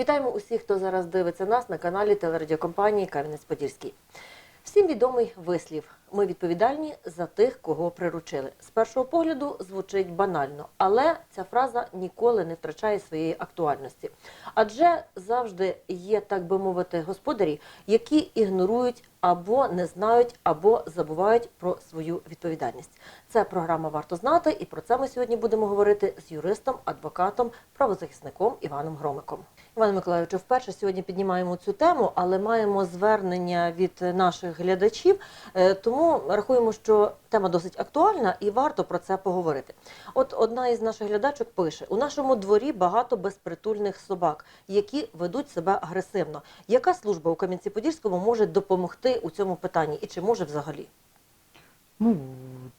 Вітаємо усіх, хто зараз дивиться нас на каналі телерадіокомпанії Кам'янець-Подільський. Всім відомий вислів: ми відповідальні за тих, кого приручили. З першого погляду звучить банально, але ця фраза ніколи не втрачає своєї актуальності. Адже завжди є, так би мовити, господарі, які ігнорують або не знають, або забувають про свою відповідальність. Це програма варто знати, і про це ми сьогодні будемо говорити з юристом, адвокатом, правозахисником Іваном Громиком. Іване Миколаївичу, вперше сьогодні піднімаємо цю тему, але маємо звернення від наших глядачів, е, тому рахуємо, що тема досить актуальна і варто про це поговорити. От одна із наших глядачок пише: у нашому дворі багато безпритульних собак, які ведуть себе агресивно. Яка служба у Кам'янці-Подільському може допомогти у цьому питанні, і чи може взагалі? Ну,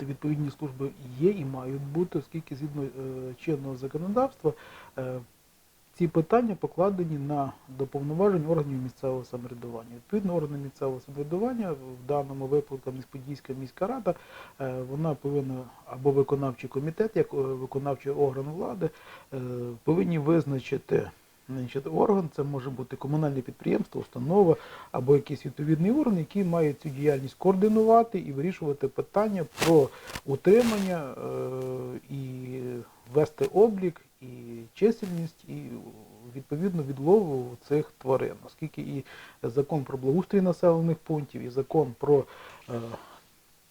відповідні служби є і мають бути, оскільки згідно е, чинного законодавства е, ці питання покладені на до повноважень органів місцевого самоврядування. Відповідно, органи місцевого самоврядування, в даному випадку Міська міська рада, е, вона повинна або виконавчий комітет, як е, виконавчий орган влади, е, повинні визначити. Значить, орган це може бути комунальне підприємство, установа або якийсь відповідний орган, який має цю діяльність координувати і вирішувати питання про утримання і вести облік, і чисельність, і відповідно відлову цих тварин, оскільки і закон про благоустрій населених пунктів, і закон про е,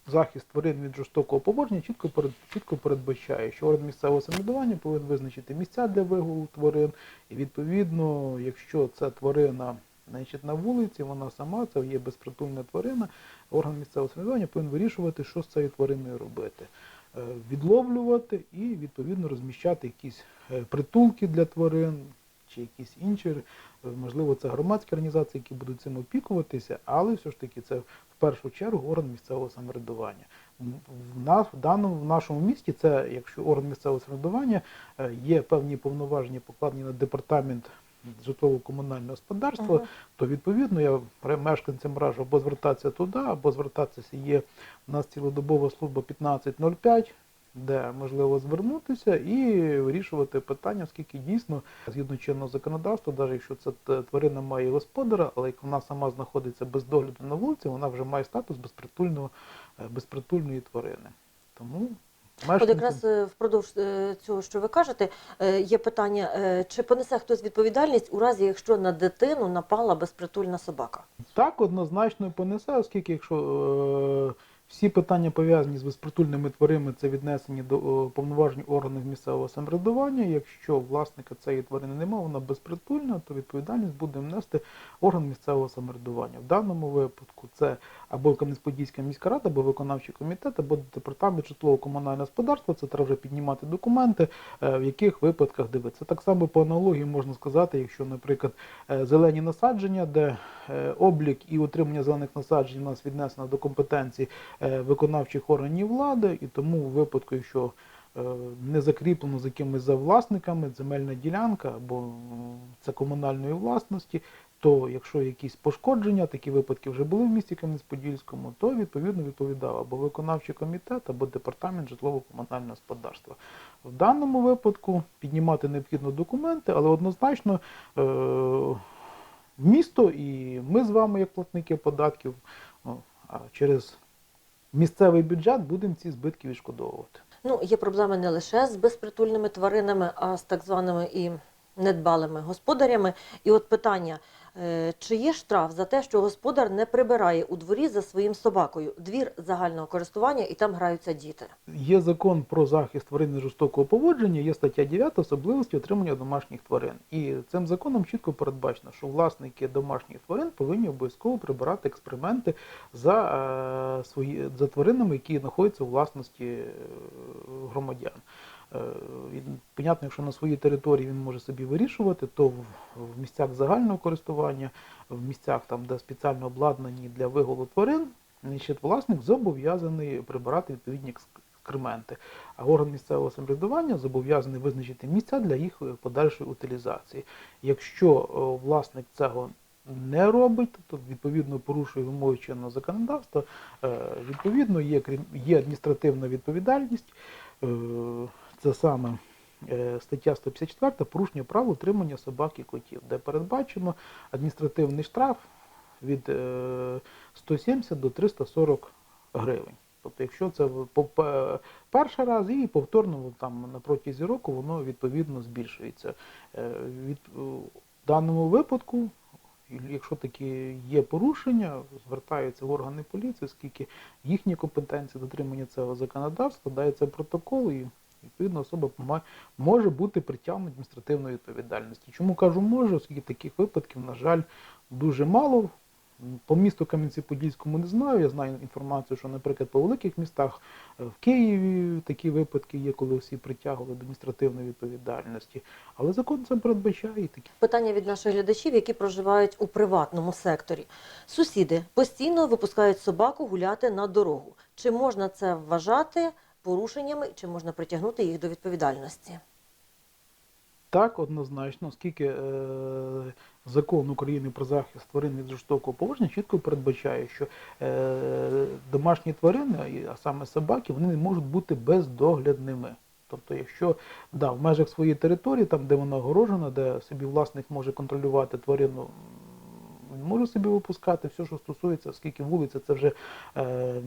захист тварин від жорстокого поводження чітко перед чітко передбачає, що орган місцевого самоврядування повинен визначити місця для вигулу тварин, і відповідно, якщо ця тварина значить, на вулиці, вона сама, це є безпритульна тварина, орган місцевого самоврядування повинен вирішувати, що з цією твариною робити. Е, Відловлювати і відповідно розміщати якісь е, притулки для тварин чи якісь інші, е, можливо, це громадські організації, які будуть цим опікуватися, але все ж таки це в першу чергу орган місцевого самоврядування. В нас в даному в нашому місті це, якщо орган місцевого самоврядування є певні повноваження покладені на департамент житлово-комунального господарства, Ага. то відповідно я мешканцям раджу або звертатися туди, або звертатися є у нас цілодобова служба 1505, де можливо звернутися і вирішувати питання, оскільки дійсно згідно чинного законодавства, навіть якщо ця тварина має господара, але як вона сама знаходиться без догляду на вулиці, вона вже має статус безпритульного е, безпритульної тварини. Тому От якраз е, впродовж е, цього, що ви кажете, е, є питання: чи понесе хтось відповідальність у разі, якщо на дитину напала безпритульна собака? Так, однозначно понесе, оскільки якщо всі питання пов'язані з безпритульними тваринами, це віднесені до е, повноважень органів місцевого самоврядування. Якщо власника цієї тварини немає, вона безпритульна, то відповідальність буде внести орган місцевого самоврядування. В даному випадку це або Кам'янець-Подільська міська рада, або виконавчий комітет, або департамент житлово-комунального господарства. Це треба вже піднімати документи, е, в яких випадках дивитися. Так само по аналогії можна сказати, якщо, наприклад, е, зелені насадження, де облік і утримання зелених насаджень у нас віднесено до компетенції е, виконавчих органів влади, і тому у випадку, якщо е, не закріплено з якимись за власниками земельна ділянка або це комунальної власності, то якщо якісь пошкодження, такі випадки вже були в місті Кам'янець-Подільському, то відповідно відповідав або виконавчий комітет, або департамент житлово-комунального господарства. В даному випадку піднімати необхідно документи, але однозначно е, в місто і ми з вами, як платники податків, через місцевий бюджет будемо ці збитки відшкодовувати. Ну, є проблеми не лише з безпритульними тваринами, а з так званими і недбалими господарями. І от питання: чи є штраф за те, що господар не прибирає у дворі за своїм собакою? Двір загального користування і там граються діти. Є закон про захист тварин жорстокого поводження, є стаття 9 особливості отримання домашніх тварин. І цим законом чітко передбачено, що власники домашніх тварин повинні обов'язково прибирати експерименти за, е, свої, за тваринами, які знаходяться у власності е, громадян. Е, Понятно, якщо на своїй території він може собі вирішувати, то в, місцях загального користування, в місцях, там, де спеціально обладнані для вигулу тварин, власник зобов'язаний прибирати відповідні екскременти. А орган місцевого самоврядування зобов'язаний визначити місця для їх е, подальшої утилізації. Якщо е, власник цього не робить, то відповідно порушує вимоги чинного законодавства, відповідно є, є адміністративна відповідальність. Е, Це саме е, стаття 154 порушення прав утримання собак і котів, де передбачено адміністративний штраф від е, 170 до 340 гривень. Тобто, якщо це перший раз і повторно там на протязі року воно відповідно збільшується. Е, Від, в даному випадку, якщо такі є порушення, звертаються в органи поліції, оскільки їхні компетенції дотримання цього законодавства, складається протокол і відповідно особа може бути притягнена до адміністративної відповідальності. Чому кажу може, оскільки таких випадків, на жаль, дуже мало. По місту Кам'янці-Подільському не знаю. Я знаю інформацію, що, наприклад, по великих містах е, в Києві такі випадки є, коли всі притягували до адміністративної відповідальності. Але закон це передбачає і такі. Питання від наших глядачів, які проживають у приватному секторі. Сусіди постійно випускають собаку гуляти на дорогу. Чи можна це вважати порушеннями, чи можна притягнути їх до відповідальності? Так, однозначно, оскільки е, закон України про захист тварин від жорстокого поводження чітко передбачає, що е, домашні тварини, а саме собаки, вони не можуть бути бездоглядними. Тобто, якщо да, в межах своєї території, там де вона огорожена, де собі власник може контролювати тварину, він може собі випускати все, що стосується, оскільки вулиця це вже е,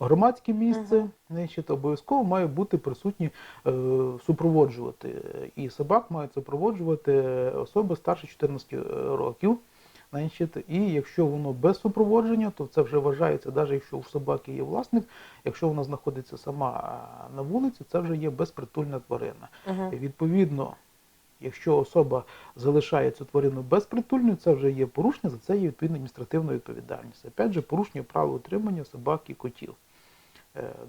громадське місце, Мгм. значить, обов'язково має бути присутні е, супроводжувати. І собак мають супроводжувати особи старше 14 років. Значить, і якщо воно без супроводження, то це вже вважається, навіть якщо у собаки є власник, якщо вона знаходиться сама на вулиці, це вже є безпритульна тварина. Угу. І відповідно, якщо особа залишає цю тварину безпритульною, це вже є порушення, за це є відповідна адміністративна відповідальність. Опять же, порушення правил утримання собак і котів, е,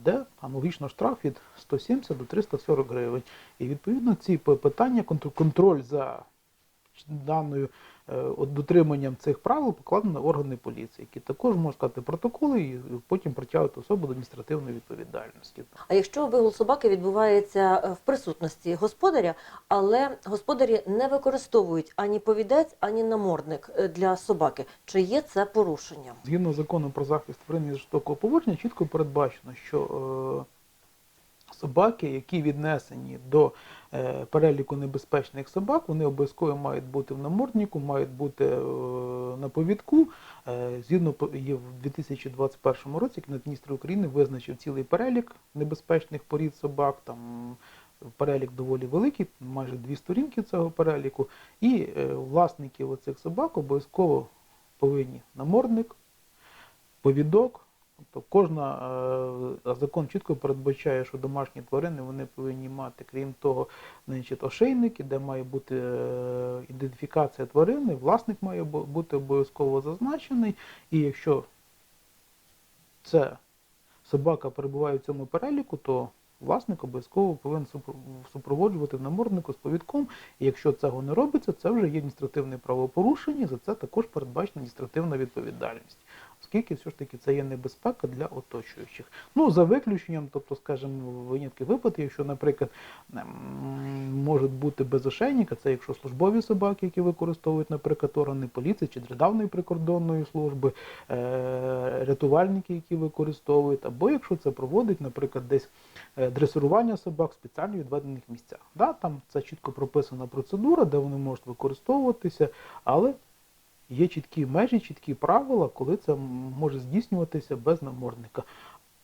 де аналогічно штраф від 170 до 340 гривень. І відповідно ці питання, контр- контроль за даною е, от дотриманням цих правил покладено на органи поліції, які також можуть складати протоколи і потім притягувати особу до адміністративної відповідальності. А якщо вигул собаки відбувається е, в присутності господаря, але господарі не використовують ані повідець, ані намордник е, для собаки, чи є це порушенням? Згідно закону про захист тварин від жорстокого поводження, чітко передбачено, що е, собаки, які віднесені до е, переліку небезпечних собак, вони обов'язково мають бути в наморднику, мають бути е, на повідку. Е, згідно є в 2021 році Кабінет України визначив цілий перелік небезпечних порід собак. Там перелік доволі великий, майже дві сторінки цього переліку. І власники оцих собак обов'язково повинні намордник, повідок. Тобто кожна е, закон чітко передбачає, що домашні тварини вони повинні мати, крім того, значить, ошейники, де має бути е, ідентифікація тварини, власник має бути обов'язково зазначений. І якщо ця собака перебуває в цьому переліку, то власник обов'язково повинен супроводжувати наморднику з повідком. І якщо цього не робиться, це вже є адміністративне правопорушення, за це також передбачена адміністративна відповідальність. Оскільки все ж таки це є небезпека для оточуючих. Ну, за виключенням, тобто, скажімо, винятки випадки, якщо, наприклад, ем, можуть бути без ошейника, це якщо службові собаки, які використовують, наприклад, органи поліції чи Державної прикордонної служби, е, рятувальники, які використовують, або якщо це проводить, наприклад, десь е, дресирування собак в спеціально відведених місцях. Да, там це чітко прописана процедура, де вони можуть використовуватися, але є чіткі межі, чіткі правила, коли це може здійснюватися без намордника.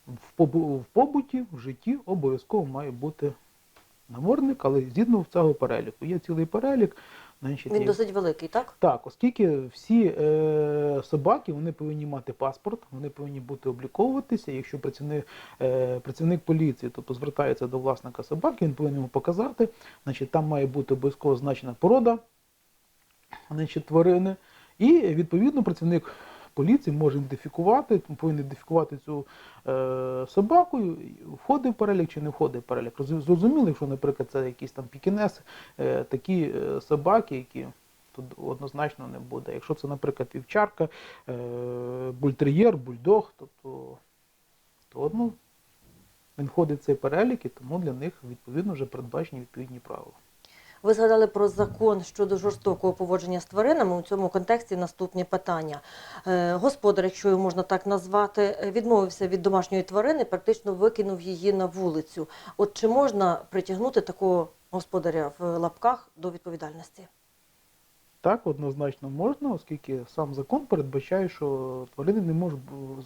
В побу- в побуті, в житті обов'язково має бути намордник, але згідно цього переліку. Є цілий перелік. Значить, Він досить великий, так? так, оскільки всі е, собаки вони повинні мати паспорт, вони повинні бути обліковуватися. Якщо працівник, е, працівник поліції, тобто звертається до власника собаки, він повинен йому показати. Значить, там має бути обов'язково значена порода значить, тварини. І відповідно працівник поліції може ідентифікувати, повинен ідентифікувати цю е, собаку, входить в перелік чи не входить в перелік. Роз- Зрозуміло, якщо, наприклад, це якісь там пікінес, е, такі е, собаки, які тут однозначно не буде. Якщо це, наприклад, вівчарка, е, бультер'єр, бульдог, тобто то одно він входить в цей перелік, і тому для них відповідно вже передбачені відповідні правила. Ви згадали про закон щодо жорстокого поводження з тваринами. У цьому контексті наступні питання. Е, Господар, якщо його можна так назвати, відмовився від домашньої тварини, практично викинув її на вулицю. От чи можна притягнути такого господаря в лапках до відповідальності? Так, однозначно можна, оскільки сам закон передбачає, що тварини не можуть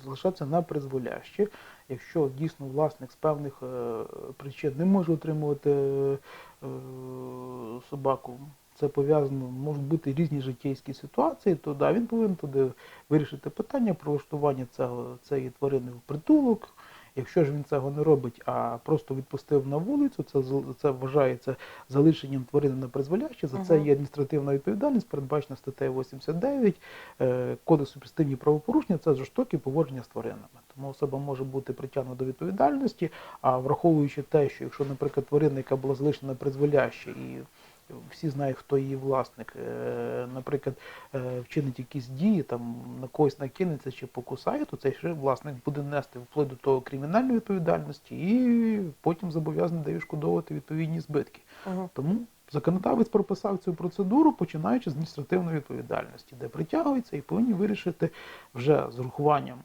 залишатися на призволяще. Якщо дійсно власник з певних е, причин не може отримувати е, собаку, це пов'язано, можуть бути різні життєйські ситуації, то да, він повинен туди вирішити питання про влаштування цієї тварини в притулок. Якщо ж він цього не робить, а просто відпустив на вулицю, це, це вважається залишенням тварини на призволяще. За це є адміністративна відповідальність, передбачена статтею 89 е, Кодексу постійні правопорушення, це жорстокі поводження з тваринами. Тому особа може бути притягнута до відповідальності, а враховуючи те, що якщо, наприклад, тварина, яка була залишена на призволяще і всі знають, хто її власник, е, наприклад, е, вчинить якісь дії, там на когось накинеться чи покусає, то цей ще власник буде нести вплоть до того кримінальної відповідальності і потім зобов'язаний дає шкодовувати відповідні збитки. Угу. Тому законодавець прописав цю процедуру, починаючи з адміністративної відповідальності, де притягуються і повинні вирішити вже з урахуванням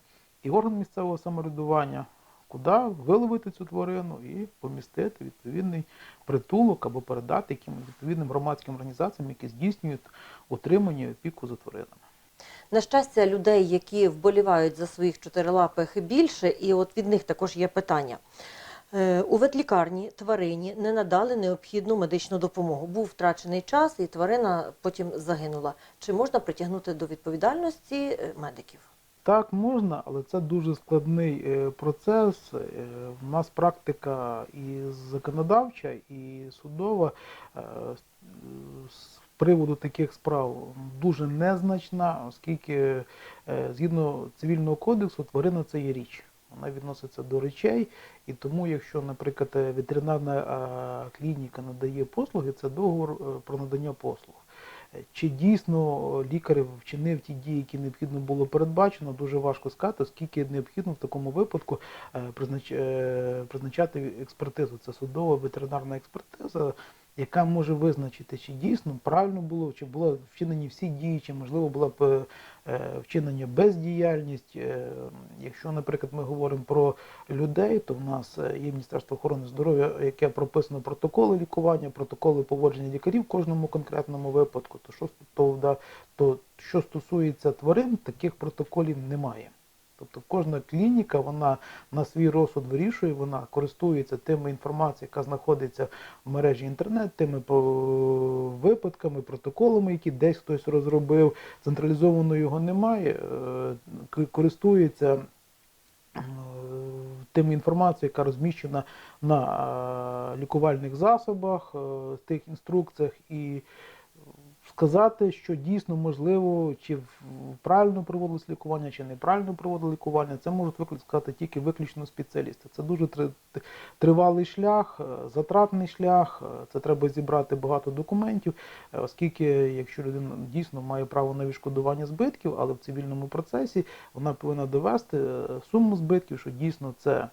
і орган місцевого самоврядування, куди виловити цю тварину і помістити відповідний притулок або передати якимось відповідним громадським організаціям, які здійснюють утримання і опіку за тваринами. На щастя, людей, які вболівають за своїх чотирилапих більше, і от від них також є питання. Е, У ветлікарні тварині не надали необхідну медичну допомогу. Був втрачений час, і тварина потім загинула. Чи можна притягнути до відповідальності е, медиків? Так, можна, але це дуже складний е, процес. Е, В нас практика і законодавча, і судова е, з- приводу таких справ дуже незначна, оскільки е, згідно цивільного кодексу тварина це є річ. Вона відноситься до речей, і тому, якщо, наприклад, е, ветеринарна е, клініка надає послуги, це договор е, про надання послуг. Е, Чи дійсно лікар вчинив ті дії, які необхідно було передбачено, дуже важко сказати, оскільки необхідно в такому випадку е, е, призначати експертизу. Це судова ветеринарна експертиза, яка може визначити, чи дійсно правильно було, чи були вчинені всі дії, чи можливо була б е, вчинення бездіяльність. Е, Якщо, наприклад, ми говоримо про людей, то в нас е, є Міністерство охорони здоров'я, яке прописано протоколи лікування, протоколи поводження лікарів в кожному конкретному випадку. То що, то, що стосується тварин, таких протоколів немає. Тобто кожна клініка вона на свій розсуд вирішує, вона користується тими інформацією, яка знаходиться в мережі інтернет, тими випадками, протоколами, які десь хтось розробив. Централізовано його немає. е, Користується е, тим інформацією, яка розміщена на е, лікувальних засобах, е, тих інструкціях і сказати, що дійсно можливо, чи правильно проводилось лікування, чи неправильно проводили лікування, це можуть виклик- сказати тільки виключно спеціалісти. Це дуже три- тривалий шлях, е, затратний шлях. е, Це треба зібрати багато документів, е, оскільки якщо людина дійсно має право на відшкодування збитків, але в цивільному процесі вона повинна довести суму збитків, що дійсно це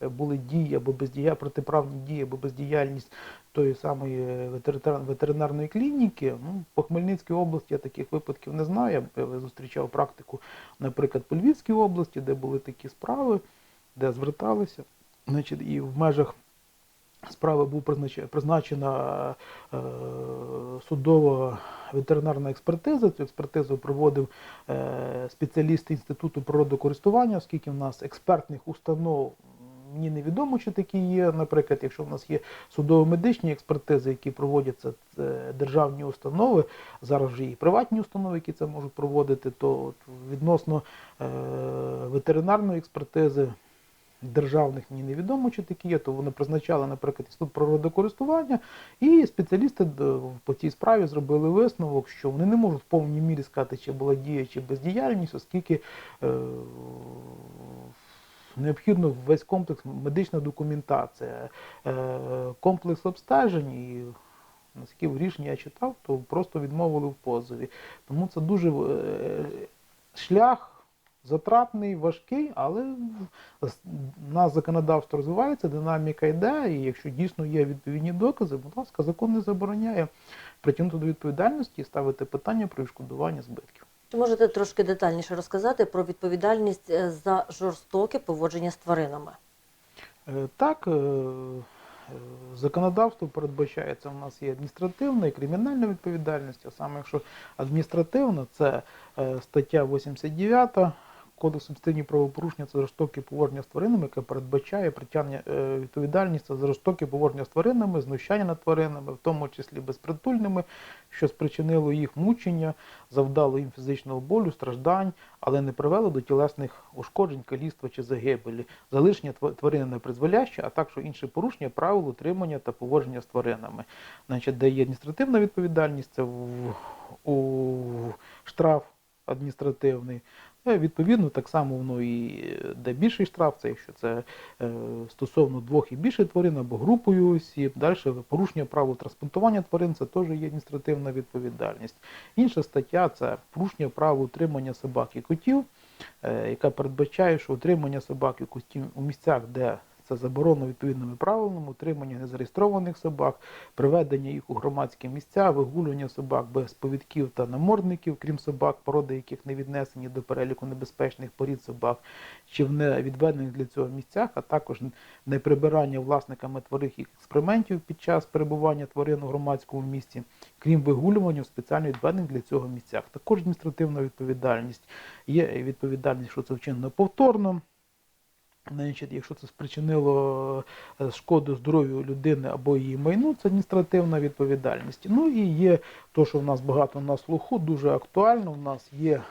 були дії або бездія, протиправні дії або бездіяльність тої самої е, ветеринарної клініки. Ну, по Хмельницькій області я таких випадків не знаю. Я зустрічав практику, наприклад, по Львівській області, де були такі справи, де зверталися. Значить, і в межах справи був признач- призначена е, судова ветеринарна експертиза. Цю експертизу проводив е, спеціаліст Інституту природокористування, оскільки в нас експертних установ мені невідомо, чи такі є. Наприклад, якщо в нас є судово-медичні експертизи, які проводяться це державні установи, зараз вже і приватні установи, які це можуть проводити, то відносно е, ветеринарної експертизи державних мені невідомо, чи такі є, то вони призначали, наприклад, інститут природокористування, і спеціалісти по цій справі зробили висновок, що вони не можуть в повній мірі сказати, чи була дія, чи бездіяльність, оскільки е, необхідно весь комплекс медична документація, е, комплекс обстежень і. Наскільки рішення я читав, то просто відмовили в позові. Тому це дуже е, шлях затратний, важкий, але з- на законодавство розвивається, динаміка йде, і якщо дійсно є відповідні докази, будь ласка, закон не забороняє притягнути до відповідальності і ставити питання про відшкодування збитків. Чи можете трошки детальніше розказати про відповідальність е, за жорстоке поводження з тваринами? Е, Так, е, законодавство передбачається, у нас є адміністративна і кримінальна відповідальність, а саме якщо адміністративна, це стаття 89 Кодексу адміністративних правопорушення це жорстоке поводження з тваринами, яке передбачає притягнення е, відповідальність за жорстоке поводження з тваринами, знущання над тваринами, в тому числі безпритульними, що спричинило їх мучення, завдало їм фізичного болю, страждань, але не привело до тілесних ушкоджень, каліцтва чи загибелі, залишення тва- тварини непризволяще, а також інші порушення правил утримання та поводження з тваринами. Значить, де є адміністративна відповідальність, це в, у штраф адміністративний. Відповідно, так само воно і е, де більший штраф, це якщо це е, стосовно двох і більше тварин або групою осіб. Далі порушення правил транспортування тварин це теж є адміністративна відповідальність. Інша стаття це порушення правил утримання собак і котів, е, яка передбачає, що утримання собак і котів у місцях, де це заборонено відповідними правилами, утримання незареєстрованих собак, приведення їх у громадські місця, вигулювання собак без повідків та намордників, крім собак, породи яких не віднесені до переліку небезпечних порід собак, чи в невідведених для цього місцях, а також неприбирання власниками тварин їх екскрементів під час перебування тварин у громадському місці, крім вигулювання в спеціально відведених для цього місцях. Також адміністративна відповідальність. Є відповідальність, що це вчинено повторно. Значить, якщо це спричинило е, шкоду здоров'ю людини або її майну, це адміністративна відповідальність. Ну і є то, що в нас багато на слуху, дуже актуально. У нас є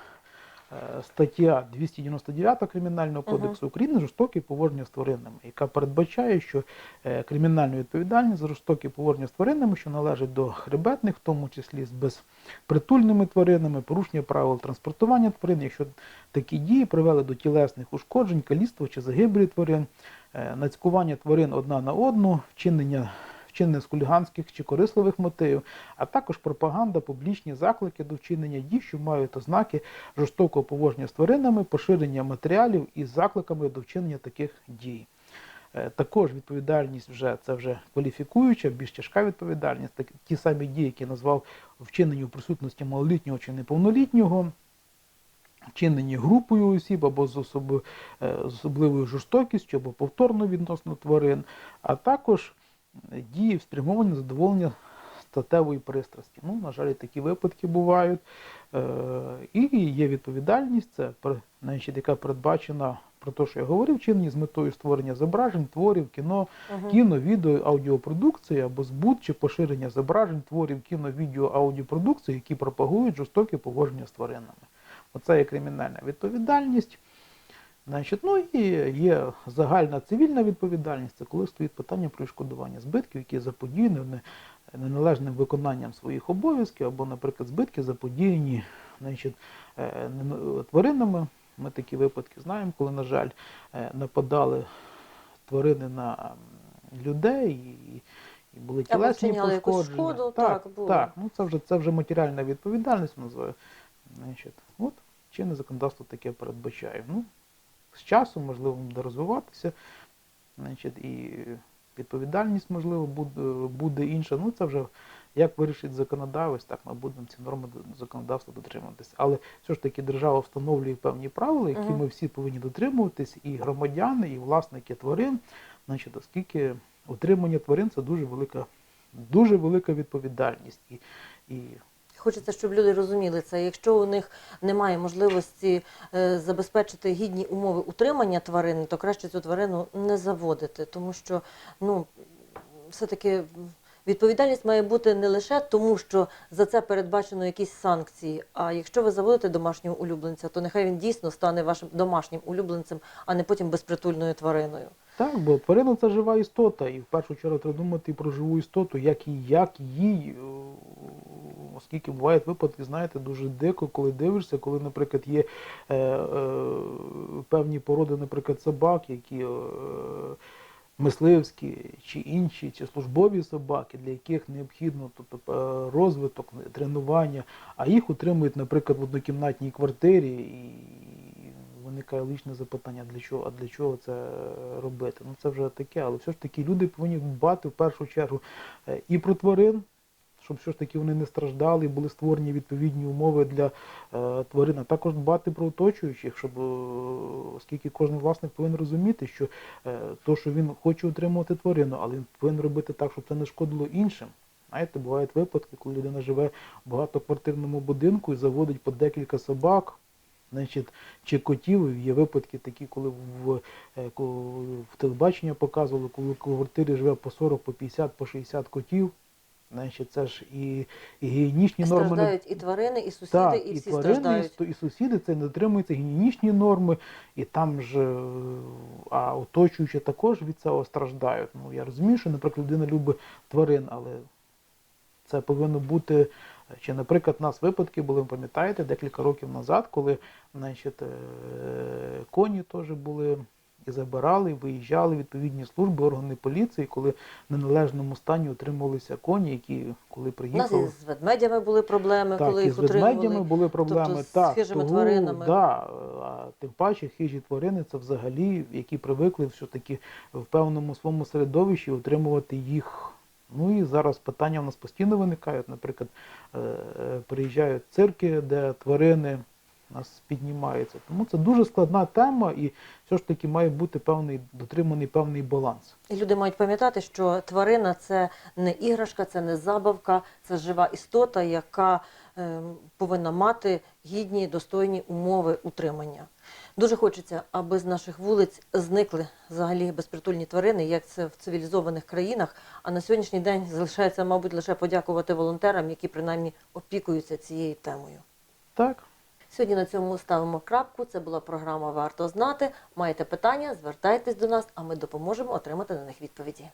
стаття 299 Кримінального кодексу України жорстоке поводження з тваринами, яка передбачає, що е, кримінальну відповідальність за жорстоке поводження з тваринами, що належить до хребетних, в тому числі з безпритульними тваринами, порушення правил транспортування тварин, якщо такі дії привели до тілесних ушкоджень, каліцтва чи загибелі тварин, е, нацькування тварин одна на одну, вчинення вчинення з хуліганських чи корисливих мотивів, а також пропаганда, публічні заклики до вчинення дій, що мають ознаки жорстокого поводження з тваринами, поширення матеріалів із закликами до вчинення таких дій. Е, Також відповідальність вже це вже кваліфікуюча, більш тяжка відповідальність. Так, ті самі дії, які назвав вчинені у присутності малолітнього чи неповнолітнього, вчинені групою осіб або з, е, особливою жорстокістю, або повторно відносно тварин, а також дії спрямовані на задоволення статевої пристрасті. Ну, на жаль, такі випадки бувають. Е, І є відповідальність, це значить, яка передбачена про те, що я говорив, вчинені з метою створення зображень, творів, кіно, Мгм. кіно, відео, аудіопродукції або збут чи поширення зображень, творів, кіно, відео, аудіопродукції, які пропагують жорстоке поводження з тваринами. Оце є кримінальна відповідальність. Значить, ну і є загальна цивільна відповідальність, це коли стоїть питання про відшкодування збитків, які заподіяні неналежним виконанням своїх обов'язків, або, наприклад, збитки заподіяні значить, е, тваринами. Ми такі випадки знаємо, коли, на жаль, е, нападали тварини на людей і, і були тілесні пошкодження. шкоду, так, так, було. так, ну це вже це вже матеріальна відповідальність називаю. Значить, от чинне законодавство таке передбачає. Ну, з часом, можливо, буде розвиватися, значить, і відповідальність, можливо, буде, буде інша. Ну, це вже як вирішить законодавець, так ми будемо ці норми законодавства дотримуватися. Але все ж таки держава встановлює певні правила, які ми всі повинні дотримуватись, і громадяни, і власники тварин, значить, оскільки утримання тварин це дуже велика, дуже велика відповідальність. І, і Хочеться, щоб люди розуміли це. Якщо у них немає можливості е, забезпечити гідні умови утримання тварини, то краще цю тварину не заводити, тому що ну все-таки відповідальність має бути не лише тому, що за це передбачено якісь санкції. А якщо ви заводите домашнього улюбленця, то нехай він дійсно стане вашим домашнім улюбленцем, а не потім безпритульною твариною. Так, бо тварина це жива істота, і в першу чергу треба думати про живу істоту, як і як їй, е, оскільки бувають випадки, знаєте, дуже дико, коли дивишся, коли, наприклад, є е, е, певні породи, наприклад, собак, які е, мисливські чи інші, чи службові собаки, для яких необхідно тобто, е, розвиток, тренування, а їх утримують, наприклад, в однокімнатній квартирі, і виникає личне запитання, для чого, а для чого це робити. Ну це вже таке, але все ж таки люди повинні дбати в першу чергу е, і про тварин, щоб все ж таки вони не страждали, були створені відповідні умови для е, тварин, а також дбати про оточуючих, щоб е, оскільки кожен власник повинен розуміти, що е, то, що він хоче утримувати тварину, але він повинен робити так, щоб це не шкодило іншим. Знаєте, бувають випадки, коли людина живе в багатоквартирному будинку і заводить по декілька собак, значить, чи котів. Є випадки такі, коли в, в телебачення показували, коли в квартирі живе по 40, по 50, по 60 котів. Значить, це ж і, гігієнічні норми. Страждають і тварини, і сусіди, так, і всі тварини, і, страждають. і сусіди це не дотримуються гігієнічні норми, і там ж е, а оточуючі також від цього страждають. Ну я розумію, що, наприклад, людина любить тварин, але це повинно бути. Чи, наприклад, у нас випадки були, ви пам'ятаєте, декілька років назад, коли значить, е, коні теж були і забирали, і виїжджали відповідні служби, органи поліції, коли в неналежному стані утримувалися коні, які коли У нас приїхали. з ведмедями були проблеми, Так, коли їх з ведмедями були проблеми. тобто з хижими тому, тваринами. Да, а тим паче хижі тварини це взагалі, які привикли все-таки в певному своєму середовищі утримувати їх. Ну і зараз питання в нас постійно виникають. Наприклад, е, е, приїжджають цирки, де тварини у нас піднімаються. Тому це дуже складна тема, і все ж таки має бути певний дотриманий певний баланс. І люди мають пам'ятати, що тварина це не іграшка, це не забавка, це жива істота, яка е, повинна мати гідні, достойні умови утримання. Дуже хочеться, аби з наших вулиць зникли взагалі безпритульні тварини, як це в цивілізованих країнах. А на сьогоднішній день залишається, мабуть, лише подякувати волонтерам, які принаймні опікуються цією темою. Так. Сьогодні на цьому ставимо крапку. Це була програма Варто знати. Маєте питання, звертайтесь до нас, а ми допоможемо отримати на них відповіді.